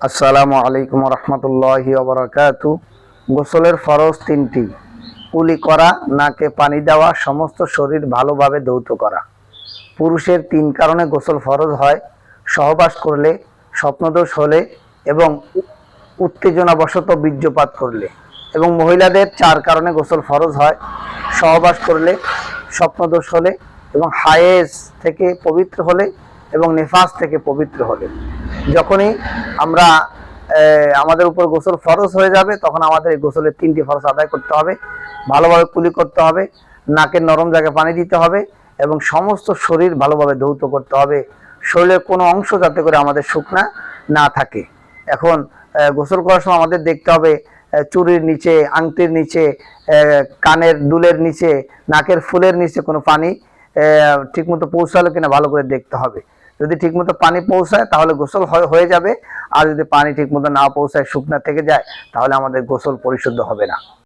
আসসালামু আলাইকুম রহমতুল্লাহি ওবরাকাতু। গোসলের ফরজ তিনটি। কুলি করা, নাকে পানি দেওয়া, সমস্ত শরীর ভালোভাবে ধৌত করা। পুরুষের তিন কারণে গোসল ফরজ হয়। সহবাস করলে, স্বপ্নদোষ হলে এবং উত্তেজনাবশত বীর্যপাত করলে। এবং মহিলাদের চার কারণে গোসল ফরজ হয়। সহবাস করলে, স্বপ্নদোষ হলে এবং হায়েস থেকে পবিত্র হলে এবং নেফাস থেকে পবিত্র হলে যখনই আমরা আমাদের উপর গোসল ফরজ হয়ে যাবে, তখন আমাদের এই গোসলের তিনটি ফরজ আদায় করতে হবে। ভালোভাবে কুলি করতে হবে, নাকের নরম জায়গায় পানি দিতে হবে এবং সমস্ত শরীর ভালোভাবে ধৌত করতে হবে। শরীরের কোনো অংশ যাতে করে আমাদের শুকনা না থাকে। এখন গোসল করার সময় আমাদের দেখতে হবে চুরির নিচে, আংটির নিচে কানের দুলের নিচে, নাকের ফুলের নিচে কোনো পানি ঠিকমতো পৌঁছালো কিনা ভালো করে দেখতে হবে। যদি ঠিকমতো পানি পৌঁছায়, তাহলে গোসল হয়- যাবে। আর যদি পানি ঠিকমতো না পৌঁছায়, শুকনা থেকে যায়, তাহলে আমাদের গোসল পরিশুদ্ধ হবে না।